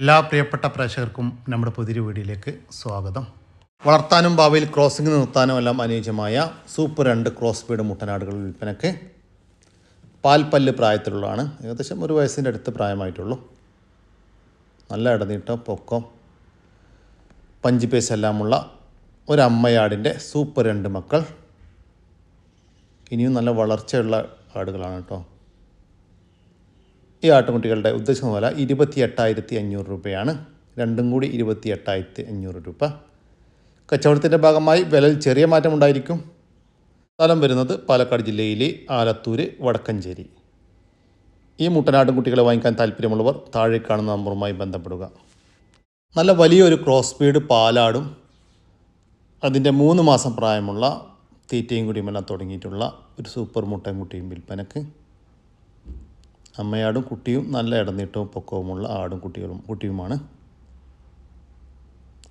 എല്ലാ പ്രിയപ്പെട്ട പ്രേക്ഷകർക്കും നമ്മുടെ പുതിയ വീഡിയോയിലേക്ക് സ്വാഗതം. വളർത്താനും ഭാവിയിൽ ക്രോസിംഗ് നിർത്താനും എല്ലാം അനുയോജ്യമായ സൂപ്പർ രണ്ട് ക്രോസ് ബീഡ് മുട്ടനാടുകൾ വിൽപ്പനയ്ക്ക് പാൽപ്പല്ല് പ്രായത്തിലുള്ളതാണ്. ഏകദേശം ഒരു വയസ്സിന്റെ അടുത്ത് പ്രായമായിട്ടുള്ളൂ. നല്ല ഇടനീട്ടം പൊക്കം പഞ്ച് പേസ് എല്ലാമുള്ള ഒരു അമ്മയാടിന്റെ സൂപ്പർ രണ്ട് മക്കൾ. ഇനിയും നല്ല വളർച്ചയുള്ള ആടുകളാണ് കേട്ടോ. ഈ ആട്ടുകുട്ടികളുടെ ഉദ്ദേശിക്കുന്ന വില ഇരുപത്തി എട്ടായിരത്തി അഞ്ഞൂറ് രൂപയാണ്. രണ്ടും കൂടി ഇരുപത്തി എട്ടായിരത്തി അഞ്ഞൂറ് രൂപ. കച്ചവടത്തിന്റെ ഭാഗമായി വിലയിൽ ചെറിയ മാറ്റമുണ്ടായിരിക്കും സ്ഥലം വരുന്നത് പാലക്കാട് ജില്ലയിലെ ആലത്തൂർ വടക്കഞ്ചേരി. ഈ മുട്ടനാട്ടും കുട്ടികളെ വാങ്ങിക്കാൻ താല്പര്യമുള്ളവർ താഴെ കാണുന്ന നമ്പറുമായി ബന്ധപ്പെടുക. നല്ല വലിയൊരു ക്രോസ് ബീഡ് പാലാടും അതിന്റെ മൂന്ന് മാസം പ്രായമുള്ള തീറ്റയും കുടിയുമെല്ലാം തുടങ്ങിയിട്ടുള്ള ഒരു സൂപ്പർ മുട്ടൻ കുട്ടിയും വിൽപ്പനക്ക്. അമ്മയാടും കുട്ടിയും നല്ല ഇടനീട്ടവും പൊക്കവുമുള്ള ആടും കുട്ടികളും കുട്ടിയുമാണ്.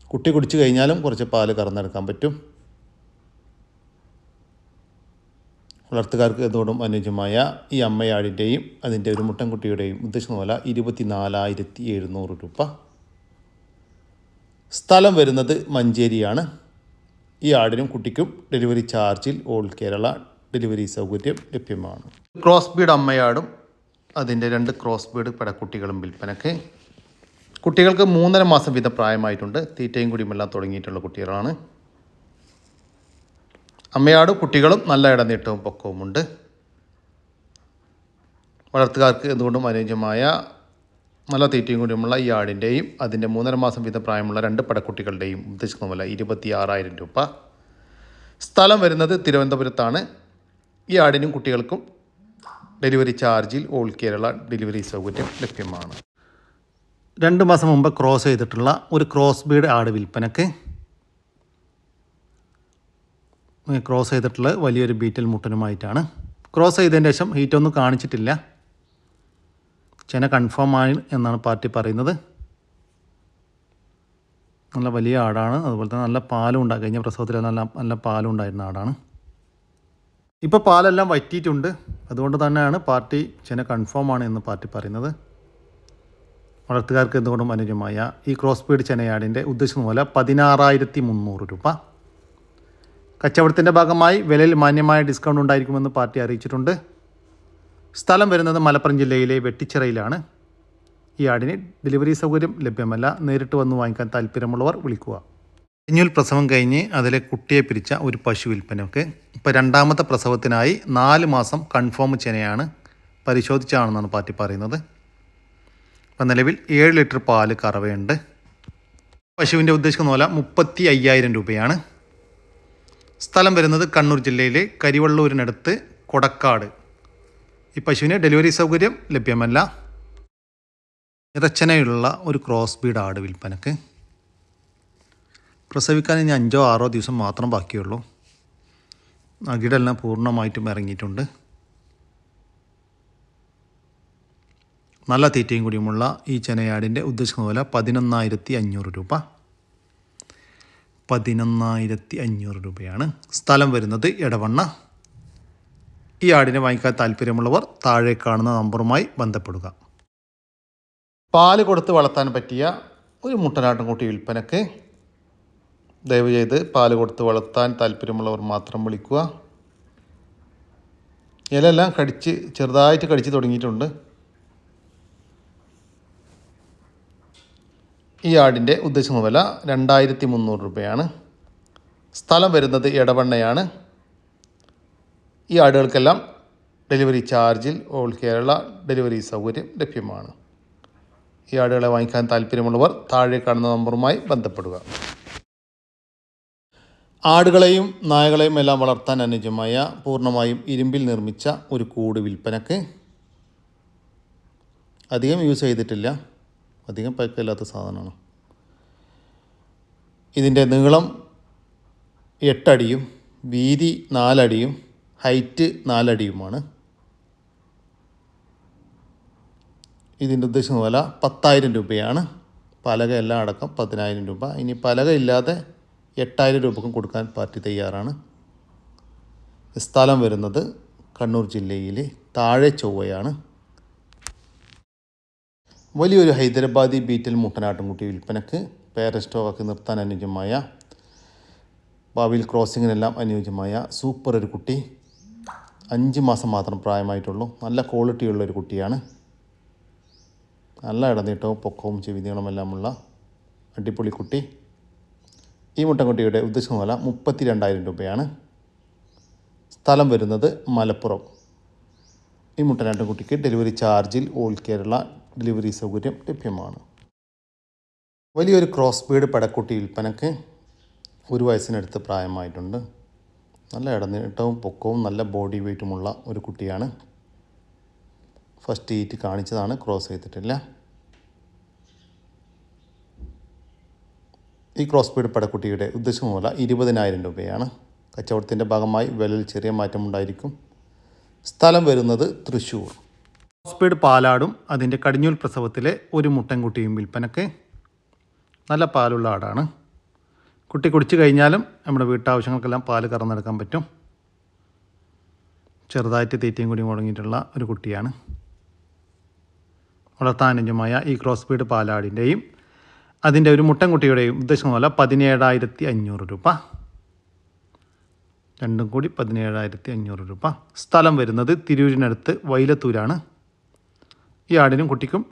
കുട്ടി കുടിച്ചു കഴിഞ്ഞാലും കുറച്ച് പാൽ കറന്നെടുക്കാൻ പറ്റും. വളർത്തുകാർക്ക് ഇതോടും അനുയോജ്യമായ ഈ അമ്മയാടിന്റെയും അതിന്റെ ഒരു മുട്ടൻകുട്ടിയുടെയും ഉദ്ദേശം പോലെ ഇരുപത്തി നാലായിരത്തി എഴുന്നൂറ് രൂപ. സ്ഥലം വരുന്നത് മഞ്ചേരിയാണ്. ഈ ആടിനും കുട്ടിക്കും ഡെലിവറി ചാർജിൽ ഓൾ കേരള ഡെലിവറി സൗകര്യം ലഭ്യമാണ്. ക്രോസ് ബീഡ് അമ്മയാടും അതിന്റെ രണ്ട് ക്രോസ് ബീഡ് പടക്കുട്ടികളും വിൽപ്പനക്ക്. കുട്ടികൾക്ക് മൂന്നര മാസം വീതം പ്രായമായിട്ടുണ്ട്. തീറ്റയും കുടിയുമെല്ലാം തുടങ്ങിയിട്ടുള്ള കുട്ടികളാണ്. അമ്മയാട് കുട്ടികളും നല്ല ഇടനീട്ടവും പൊക്കവുമുണ്ട്. വളർത്തുകാർക്ക് എന്തുകൊണ്ടും അനുയോജ്യമായ നല്ല തീറ്റയും കൂടിയുമുള്ള ഈ ആടിന്റെയും അതിന്റെ മൂന്നര മാസം വീതം പ്രായമുള്ള രണ്ട് പടക്കുട്ടികളുടെയും ഉദ്ദേശിക്കുന്ന വില ഇരുപത്തി ആറായിരം രൂപ. സ്ഥലം വരുന്നത് തിരുവനന്തപുരത്താണ്. ഈ ആടിനും കുട്ടികൾക്കും ഡെലിവറി ചാർജിൽ ഓൾ കേരള ഡെലിവറി സൗകര്യം ലഭ്യമാണ്. രണ്ട് മാസം മുമ്പ് ക്രോസ് ചെയ്തിട്ടുള്ള ഒരു ക്രോസ് ബീഡ് ആട് വിൽപ്പനക്ക് ക്രോസ് ചെയ്തിട്ടുള്ള വലിയൊരു ബീറ്റൽ മുട്ടനുമായിട്ടാണ്. ക്രോസ് ചെയ്തതിന് ശേഷം ഹീറ്റൊന്നും കാണിച്ചിട്ടില്ല. ചെന കൺഫേം ആയി എന്നാണ് പാർട്ടി പറയുന്നത്. നല്ല വലിയ ആടാണ് അതുപോലെ തന്നെ നല്ല പാലും ഉണ്ടായി. കഴിഞ്ഞ പ്രസവത്തിൽ നല്ല നല്ല പാലും ഉണ്ടായിരുന്ന ആടാണ് ഇപ്പോൾ പാലെല്ലാം വറ്റിയിട്ടുണ്ട്. അതുകൊണ്ട് തന്നെയാണ് പാർട്ടി ചെന കൺഫേമാണ് എന്ന് പാർട്ടി പറയുന്നത്. വളർത്തുകാർക്ക് എന്തുകൊണ്ടും അനുജമായ ഈ ക്രോസ് ബീഡ് ചെനയാടിന്റെ ഉദ്ദേശിക്കുന്ന പോലെ പതിനാറായിരത്തി മുന്നൂറ് രൂപ. കച്ചവടത്തിന്റെ ഭാഗമായി വിലയിൽ മാന്യമായ ഡിസ്കൗണ്ട് ഉണ്ടായിരിക്കുമെന്ന് പാർട്ടി അറിയിച്ചിട്ടുണ്ട്. സ്ഥലം വരുന്നത് മലപ്പുറം ജില്ലയിലെ വെട്ടിച്ചിറയിലാണ്. ഈ ആടിന് ഡെലിവറി സൗകര്യം ലഭ്യമല്ല. നേരിട്ട് വന്ന് വാങ്ങിക്കാൻ താല്പര്യമുള്ളവർ വിളിക്കുക. കഴിഞ്ഞൂൽ പ്രസവം കഴിഞ്ഞ് അതിലെ കുട്ടിയെ പിരിച്ച ഒരു പശു വിൽപ്പനയൊക്കെ ഇപ്പോൾ രണ്ടാമത്തെ പ്രസവത്തിനായി നാല് മാസം കൺഫേം ചെനയാണ് പരിശോധിച്ചാണെന്നാണ് പാർട്ടി പറയുന്നത്. ഇപ്പം നിലവിൽ ഏഴ് ലിറ്റർ പാൽ കറവയുണ്ട്. പശുവിന്റെ ഉദ്ദേശിക്കുന്ന പോലെ മുപ്പത്തി അയ്യായിരം രൂപയാണ്. സ്ഥലം വരുന്നത് കണ്ണൂർ ജില്ലയിലെ കരിവള്ളൂരിനടുത്ത് കൊടക്കാട്. ഈ പശുവിന് ഡെലിവറി സൗകര്യം ലഭ്യമല്ല. ഇറച്ചനയുള്ള ഒരു ക്രോസ് ബീഡ് ആട് വിൽപ്പനക്ക്. പ്രസവിക്കാൻ ഇനി അഞ്ചോ ആറോ ദിവസം മാത്രം ബാക്കിയുള്ളൂ. അകിടെല്ലാം പൂർണമായിട്ടും ഇറങ്ങിയിട്ടുണ്ട്. നല്ല തീറ്റയും കൂടിയുമുള്ള ഈ ചെനയാടിന്റെ ഉദ്ദേശിക്കുന്ന പോലെ പതിനൊന്നായിരത്തി അഞ്ഞൂറ് രൂപ. പതിനൊന്നായിരത്തി അഞ്ഞൂറ് രൂപയാണ്. സ്ഥലം വരുന്നത് ഇടവണ്ണ ഈ ആടിനെ വാങ്ങിക്കാൻ താല്പര്യമുള്ളവർ താഴെ കാണുന്ന നമ്പറുമായി ബന്ധപ്പെടുക. പാൽ കൊടുത്ത് വളർത്താൻ പറ്റിയ ഒരു മുട്ടനാട്ടുംകുട്ടി വിൽപ്പനക്ക് ദയവ് ചെയ്ത് പാൽ കൊടുത്ത് വളർത്താൻ താല്പര്യമുള്ളവർ മാത്രം വിളിക്കുക. ഇലയെല്ലാം കടിച്ച് ചെറുതായിട്ട് കടിച്ച് തുടങ്ങിയിട്ടുണ്ട്. ഈ ആടിന്റെ ഉദ്ദേശിക്കുന്ന വില രണ്ടായിരത്തി മുന്നൂറ് രൂപയാണ്. സ്ഥലം വരുന്നത് ഇടവണ്ണയാണ് ഈ ആടുകൾക്കെല്ലാം ഡെലിവറി ചാർജിൽ ഓൾ കേരള ഡെലിവറി സൗകര്യം ലഭ്യമാണ്. ഈ ആടുകളെ വാങ്ങിക്കാൻ താല്പര്യമുള്ളവർ താഴെ കാണുന്ന നമ്പറുമായി ബന്ധപ്പെടുക. ആടുകളെയും നായകളെയും എല്ലാം വളർത്താൻ അനുജമായ പൂർണമായും ഇരുമ്പിൽ നിർമ്മിച്ച ഒരു കൂട് വിൽപ്പനക്ക് അധികം യൂസ് ചെയ്തിട്ടില്ല. അധികം പഴക്കമില്ലാത്ത സാധനമാണ്. ഇതിന്റെ നീളം എട്ടടിയും വീതി നാലടിയും ഹൈറ്റ് നാലടിയുമാണ്. ഇതിന്റെ ഉദ്ദേശിക്കുന്ന വില പത്തായിരം രൂപയാണ്. പലക എല്ലാം അടക്കം പതിനായിരം രൂപ. ഇനി പലക ഇല്ലാതെ എട്ടായിരം രൂപക്കും കൊടുക്കാൻ പാർട്ടി തയ്യാറാണ്. സ്ഥലം വരുന്നത് കണ്ണൂർ ജില്ലയിലെ താഴെ ചൊവ്വയാണ്. വലിയൊരു ഹൈദരാബാദി ബീറ്റൽ മുട്ടനാട്ടുംകുട്ടി വിൽപ്പനക്ക് പേര സ്റ്റോക്ക് നിർത്താൻ അനുയോജ്യമായ ഭാവിയിൽ ക്രോസിങ്ങിനെല്ലാം അനുയോജ്യമായ സൂപ്പർ ഒരു കുട്ടി. അഞ്ച് മാസം മാത്രം പ്രായമായിട്ടുള്ളൂ. നല്ല ക്വാളിറ്റിയുള്ള ഒരു കുട്ടിയാണ്. നല്ല ഇടനീട്ടവും പൊക്കവും ചെവിനീളമെല്ലാമുള്ള അടിപൊളി കുട്ടി. ഈ മുട്ടൻകുട്ടിയുടെ ഉദ്ദേശം വില മുപ്പത്തി രണ്ടായിരം രൂപയാണ്. സ്ഥലം വരുന്നത് മലപ്പുറം. ഈ മുട്ടനാട്ടുംകുട്ടിക്ക് ഡെലിവറി ചാർജിൽ ഓൾ കേരള ഡെലിവറി സൗകര്യം ലഭ്യമാണ്. വലിയൊരു ക്രോസ് ബീഡ് പടക്കുട്ടി വിൽപ്പനക്ക് ഒരു വയസ്സിനടുത്ത് പ്രായമായിട്ടുണ്ട്. നല്ല ഇടനീട്ടവും പൊക്കവും നല്ല ബോഡി വെയ്റ്റുമുള്ള ഒരു കുട്ടിയാണ്. ഫസ്റ്റ് ഈറ്റ് കാണിച്ചതാണ് ക്രോസ് ചെയ്തിട്ടില്ല. ഈ ക്രോസ് ബീഡ് പടക്കുട്ടിയുടെ ഉദ്ദേശമൂല ഇരുപതിനായിരം രൂപയാണ്. കച്ചവടത്തിന്റെ ഭാഗമായി വിലയിൽ ചെറിയ മാറ്റമുണ്ടായിരിക്കും സ്ഥലം വരുന്നത് തൃശ്ശൂർ ബീഡ് പാലാടും അതിന്റെ കടിഞ്ഞൂൽ പ്രസവത്തിലെ ഒരു മുട്ടൻകുട്ടിയും വിൽപ്പനക്ക്. നല്ല പാലുള്ള ആടാണ്. കുട്ടി കുടിച്ചു കഴിഞ്ഞാലും നമ്മുടെ വീട്ടാവശ്യങ്ങൾക്കെല്ലാം പാൽ കറന്നെടുക്കാൻ പറ്റും. ചെറുതായിട്ട് തീറ്റയും കൂടി മുടങ്ങിയിട്ടുള്ള ഒരു കുട്ടിയാണ്. വളർത്താനുജമായ ഈ ക്രോസ് ബീഡ് പാലാടിന്റെയും അതിന്റെ ഒരു മുട്ടൻകുട്ടിയുടെയും ഉദ്ദേശം പോലെ പതിനേഴായിരത്തി അഞ്ഞൂറ് രൂപ. രണ്ടും കൂടി പതിനേഴായിരത്തി അഞ്ഞൂറ് രൂപ. സ്ഥലം വരുന്നത് തിരൂരിനടുത്ത് വൈലത്തൂരാണ്. ഈ ആടിനും കുട്ടിക്കും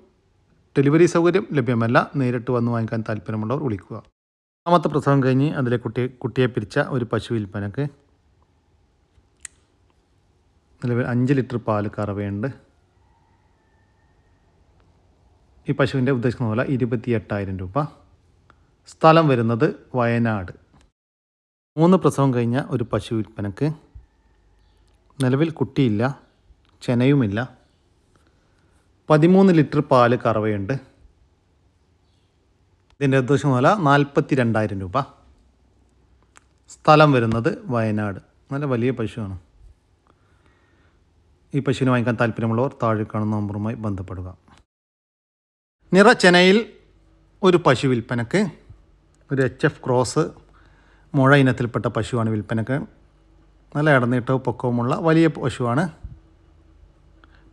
ഡെലിവറി സൗകര്യം ലഭ്യമല്ല. നേരിട്ട് വന്ന് വാങ്ങിക്കാൻ താല്പര്യമുള്ളവർ വിളിക്കുക. രണ്ടാമത്തെ പ്രസവം കഴിഞ്ഞ് അതിലെ കുട്ടി കുട്ടിയെ പിരിച്ച ഒരു പശു വിൽപ്പനക്ക് നിലവിൽ അഞ്ച് ലിറ്റർ പാൽ കറവയുണ്ട്. ഈ പശുവിന്റെ ഉദ്ദേശിക്കുന്ന പോലെ ഇരുപത്തി എട്ടായിരം രൂപ. സ്ഥലം വരുന്നത് വയനാട്. മൂന്ന് പ്രസവം കഴിഞ്ഞ ഒരു പശു വിൽപ്പനക്ക് നിലവിൽ കുട്ടിയില്ല ചെനയുമില്ല. പതിമൂന്ന് ലിറ്റർ പാൽ കറവയുണ്ട്. ഇതിന്റെ ഉദ്ദേശം പോലെ നാൽപ്പത്തി രണ്ടായിരം രൂപ. സ്ഥലം വരുന്നത് വയനാട്. നല്ല വലിയ പശുവാണ്. ഈ പശുവിനെ വാങ്ങിക്കാൻ താല്പര്യമുള്ളവർ താഴെ കാണുന്ന നമ്പറുമായി ബന്ധപ്പെടുക. നിറച്ചെനയിൽ ഒരു പശു വിൽപ്പനക്ക് ഒരു എച്ച് എഫ് ക്രോസ് മുഴ ഇനത്തിൽപ്പെട്ട പശുവാണ് വിൽപ്പനക്ക്. നല്ല ഇടനീട്ടവും പൊക്കവുമുള്ള വലിയ പശുവാണ്.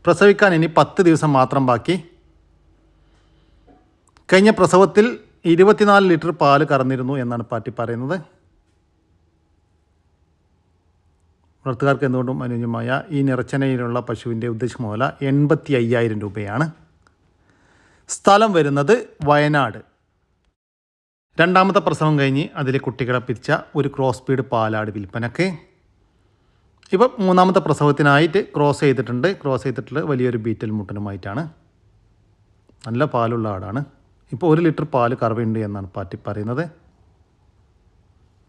പ്രസവിക്കാൻ ഇനി പത്ത് ദിവസം മാത്രം ബാക്കി. കഴിഞ്ഞ പ്രസവത്തിൽ ഇരുപത്തിനാല് ലിറ്റർ പാൽ കറന്നിരുന്നു എന്നാണ് പാർട്ടി പറയുന്നത്. വളർത്തുകാർക്ക് എന്തുകൊണ്ടും അനുയോജ്യമായ ഈ നിറച്ചനയിലുള്ള പശുവിന്റെ ഉദ്ദേശം മൂല എൺപത്തി അയ്യായിരം രൂപയാണ്. സ്ഥലം വരുന്നത് വയനാട്. രണ്ടാമത്തെ പ്രസവം കഴിഞ്ഞ് അതിലെ കുട്ടികളെ പിരിച്ച ഒരു ക്രോസ് ബീഡ് പാലാട് വിൽപ്പനക്ക്. ഇപ്പം മൂന്നാമത്തെ പ്രസവത്തിനായിട്ട് ക്രോസ് ചെയ്തിട്ടുണ്ട്. ക്രോസ് ചെയ്തിട്ടുള്ള വലിയൊരു ബീറ്റൽ മുട്ടനുമായിട്ടാണ്. നല്ല പാലുള്ള ആടാണ്. ഇപ്പോൾ ഒരു ലിറ്റർ പാൽ കറവയുണ്ട് എന്നാണ് പാറ്റി പറയുന്നത്.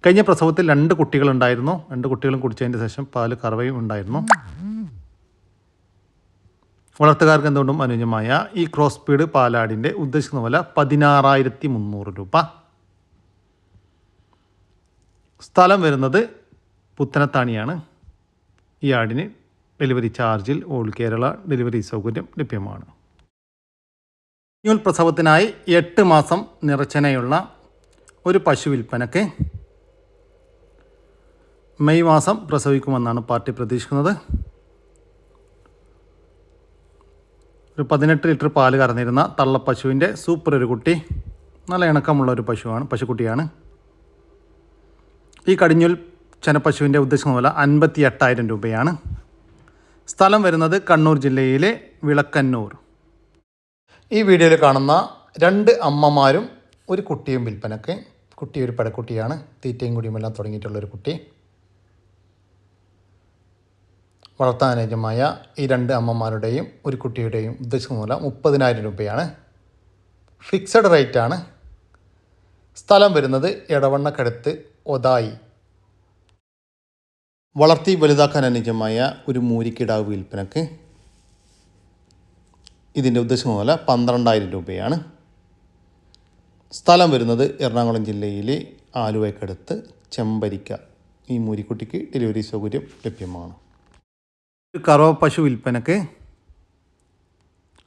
കഴിഞ്ഞ പ്രസവത്തിൽ രണ്ട് കുട്ടികളുണ്ടായിരുന്നു. രണ്ട് കുട്ടികളും കുടിച്ചതിന് ശേഷം പാൽ കറവയും ഉണ്ടായിരുന്നു. വളർത്തുകാർക്ക് എന്തുകൊണ്ടും അനുയോജ്യമായ ഈ ക്രോസ് പീഡ് പാലാടിന്റെ ഉദ്ദേശിക്കുന്ന വില പതിനാറായിരത്തി മുന്നൂറ് രൂപ. സ്ഥലം വരുന്നത് പുത്തനത്താണിയാണ്. ഈ ആടിന് ഡെലിവറി ചാർജിൽ ഓൾ കേരള ഡെലിവറി സൗകര്യം ലഭ്യമാണ്. ന്യൂൽ പ്രസവത്തിനായി എട്ട് മാസം നിറച്ചനയുള്ള ഒരു പശു വിൽപ്പനക്ക് മെയ് മാസം പ്രസവിക്കുമെന്നാണ് പാർട്ടി പ്രതീക്ഷിക്കുന്നത്. ഒരു പതിനെട്ട് ലിറ്റർ പാൽ കറന്നിരുന്ന തള്ളപ്പശുവിന്റെ സൂപ്പർ ഒരു കുട്ടി. നല്ല ഇണക്കമുള്ള ഒരു പശുവാണ് പശുക്കുട്ടിയാണ്. ഈ കടിഞ്ഞൂൽ ചെനപ്പശുവിന്റെ ഉദ്ദേശം പോലെ അൻപത്തി എട്ടായിരം രൂപയാണ്. സ്ഥലം വരുന്നത് കണ്ണൂർ ജില്ലയിലെ വിളക്കന്നൂർ. ഈ വീഡിയോയിൽ കാണുന്ന രണ്ട് അമ്മമാരും ഒരു കുട്ടിയും വിൽപ്പനക്ക് കുട്ടി ഒരു പടക്കുട്ടിയാണ് തീറ്റയും കുടിയുമെല്ലാം തുടങ്ങിയിട്ടുള്ളൊരു കുട്ടി. വളർത്താനുയോജ്യമായ ഈ രണ്ട് അമ്മമാരുടെയും ഒരു കുട്ടിയുടെയും ഉദ്ദേശിക്കുന്ന മൂലം മുപ്പതിനായിരം രൂപയാണ്. ഫിക്സഡ് റേറ്റ് ആണ്. സ്ഥലം വരുന്നത് എടവണ്ണക്കടുത്ത് ഒതായി. വളർത്തി വലുതാക്കാൻ അനുയോജ്യമായ ഒരു മൂരിക്കിടാവ് വിൽപ്പനക്ക് ഇതിന്റെ ഉദ്ദേശം പോലെ പന്ത്രണ്ടായിരം രൂപയാണ്. സ്ഥലം വരുന്നത് എറണാകുളം ജില്ലയിലെ ആലുവയ്ക്കടുത്ത് ചെമ്പരിക്ക. ഈ മൂരിക്കുട്ടിക്ക് ഡെലിവറി സൗകര്യം ലഭ്യമാണ്. ഒരു കറവ പശു വിൽപ്പനക്ക്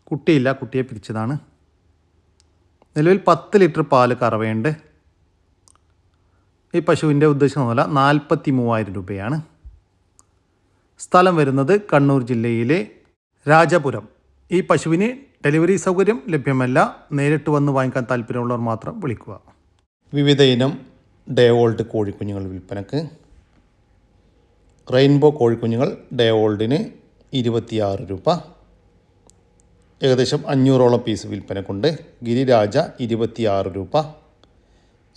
കുട്ടിയില്ല കുട്ടിയെ പിരിച്ചതാണ്. നിലവിൽ പത്ത് ലിറ്റർ പാൽ കറവയുണ്ട്. ഈ പശുവിന്റെ ഉദ്ദേശം പോലെ നാൽപ്പത്തി മൂവായിരം രൂപയാണ്. സ്ഥലം വരുന്നത് കണ്ണൂർ ജില്ലയിലെ രാജപുരം. ഈ പശുവിന് ഡെലിവറി സൗകര്യം ലഭ്യമല്ല. നേരിട്ട് വന്ന് വാങ്ങിക്കാൻ താല്പര്യമുള്ളവർ മാത്രം വിളിക്കുക. വിവിധ ഇനം ഡേ ഓൾഡ് കോഴിക്കുഞ്ഞുങ്ങൾ വിൽപ്പനക്ക് റെയിൻബോ കോഴിക്കുഞ്ഞുങ്ങൾ ഡേ ഓൾഡിന് ഇരുപത്തിയാറ് രൂപ. ഏകദേശം അഞ്ഞൂറോളം പീസ് വിൽപ്പനക്കുണ്ട് ഗിരിരാജ ഇരുപത്തിയാറ് രൂപ.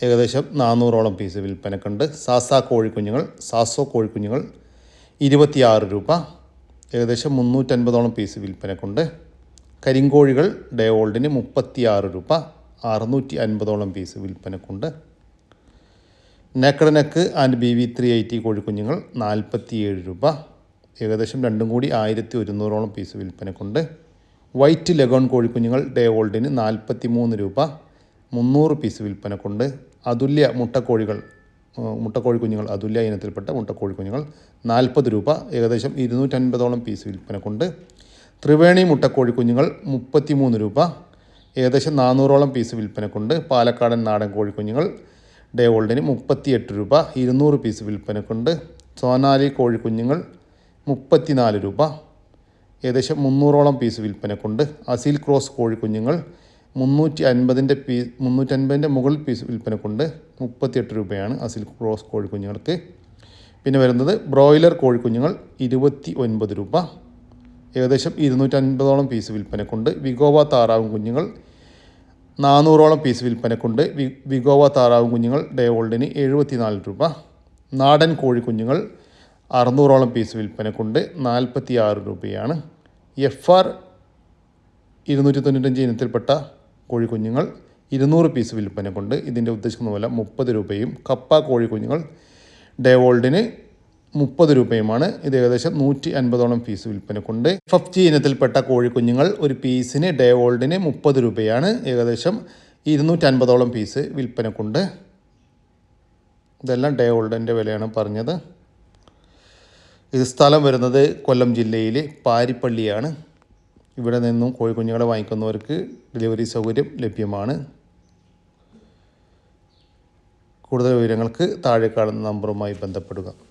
ഏകദേശം നാനൂറോളം പീസ് വിൽപ്പനക്കുണ്ട് സാസ കോഴിക്കുഞ്ഞുങ്ങൾ സാസോ കോഴിക്കുഞ്ഞുങ്ങൾ ഇരുപത്തിയാറ് രൂപ. ഏകദേശം മുന്നൂറ്റൻപതോളം പീസ് വിൽപ്പനക്കുണ്ട് കരിങ്കോഴികൾ ഡേ ഓൾഡിന് മുപ്പത്തിയാറ് രൂപ. അറുന്നൂറ്റി അൻപതോളം piece വിൽപ്പനക്കുണ്ട് naked neck and B V three eighty കോഴിക്കുഞ്ഞുങ്ങൾ നാൽപ്പത്തിയേഴ് രൂപ. ഏകദേശം രണ്ടും കൂടി ആയിരത്തി ഒരുന്നൂറോളം പീസ് വിൽപ്പനക്കുണ്ട്. വൈറ്റ് ലെഗോൺ കോഴിക്കുഞ്ഞുങ്ങൾ ഡേ ഓൾഡിന് നാൽപ്പത്തി മൂന്ന് രൂപ മുന്നൂറ് പീസ് വിൽപ്പനക്കുണ്ട്. അതുല്യ മുട്ടക്കോഴികൾ മുട്ടക്കോഴിക്കുഞ്ഞുങ്ങൾ മുട്ടക്കോഴി കുഞ്ഞുങ്ങൾ അതുല്യ ഇനത്തിൽപ്പെട്ട മുട്ടക്കോഴി കുഞ്ഞുങ്ങൾ നാൽപ്പത് രൂപ ഏകദേശം ഇരുന്നൂറ്റൻപതോളം പീസ് വിൽപ്പനക്കുണ്ട്. ത്രിവേണി മുട്ടക്കോഴി കുഞ്ഞുങ്ങൾ മുപ്പത്തിമൂന്ന് രൂപ ഏകദേശം നാനൂറോളം പീസ് വിൽപ്പനക്കുണ്ട്. പാലക്കാടൻ നാടൻ കോഴിക്കുഞ്ഞുങ്ങൾ ഡേ ഓൾഡിന് മുപ്പത്തിയെട്ട് രൂപ ഇരുന്നൂറ് പീസ് വിൽപ്പനക്കുണ്ട് സോനാലി കോഴിക്കുഞ്ഞുങ്ങൾ മുപ്പത്തിനാല് രൂപ ഏകദേശം മുന്നൂറോളം പീസ് വിൽപ്പനക്കുണ്ട് അസീൽ ക്രോസ് കോഴിക്കുഞ്ഞുങ്ങൾ മുന്നൂറ്റി അൻപതിന്റെ പീ മുന്നൂറ്റൻപതിന്റെ മുകളിൽ പീസ് വിൽപ്പനക്കുണ്ട് മുപ്പത്തിയെട്ട് രൂപയാണ് അസീൽ ക്രോസ് കോഴിക്കുഞ്ഞുങ്ങൾക്ക്. പിന്നെ വരുന്നത് ബ്രോയിലർ കോഴിക്കുഞ്ഞുങ്ങൾ ഇരുപത്തി ഒൻപത് രൂപ ഏകദേശം ഇരുന്നൂറ്റൻപതോളം പീസ് വിൽപ്പനക്കുണ്ട് വിഗോവ താറാവും കുഞ്ഞുങ്ങൾ നാനൂറോളം പീസ് വിൽപ്പനക്കുണ്ട് വി വിഗോവ താറാവ് കുഞ്ഞുങ്ങൾ ഡേ ഓൾഡിന് എഴുപത്തിനാല് രൂപ. നാടൻ കോഴിക്കുഞ്ഞുങ്ങൾ അറുന്നൂറോളം പീസ് വിൽപ്പനക്കുണ്ട് നാൽപ്പത്തി ആറ് രൂപയാണ്. എഫ് ആർ ഇരുന്നൂറ്റി തൊണ്ണൂറ്റഞ്ച് ഇനത്തിൽപ്പെട്ട കോഴിക്കുഞ്ഞുങ്ങൾ ഇരുന്നൂറ് പീസ് വിൽപ്പനക്കുണ്ട് ഇതിന്റെ ഉദ്ദേശിക്കുന്ന വില മുപ്പത് രൂപയും കപ്പ കോഴിക്കുഞ്ഞുങ്ങൾ ഡേ ഓൾഡിന് മുപ്പത് രൂപയുമാണ്. ഇത് ഏകദേശം നൂറ്റി അൻപതോളം പീസ് വിൽപ്പനക്കുണ്ട് ജി ഇനത്തിൽപ്പെട്ട കോഴിക്കുഞ്ഞുങ്ങൾ ഒരു പീസിന് ഡേ ഓൾഡിന് മുപ്പത് രൂപയാണ്. ഏകദേശം ഇരുന്നൂറ്റൻപതോളം പീസ് വിൽപ്പനക്കുണ്ട്. ഇതെല്ലാം ഡേ ഓൾഡിന്റെ വിലയാണ് പറഞ്ഞത്. ഇത് സ്ഥലം വരുന്നത് കൊല്ലം ജില്ലയിലെ പാരിപ്പള്ളിയാണ്. ഇവിടെ നിന്നും കോഴിക്കുഞ്ഞുങ്ങളെ വാങ്ങിക്കുന്നവർക്ക് ഡെലിവറി സൗകര്യം ലഭ്യമാണ്. കൂടുതൽ വിവരങ്ങൾക്ക് താഴെ കാണുന്ന നമ്പറുമായി ബന്ധപ്പെടുക.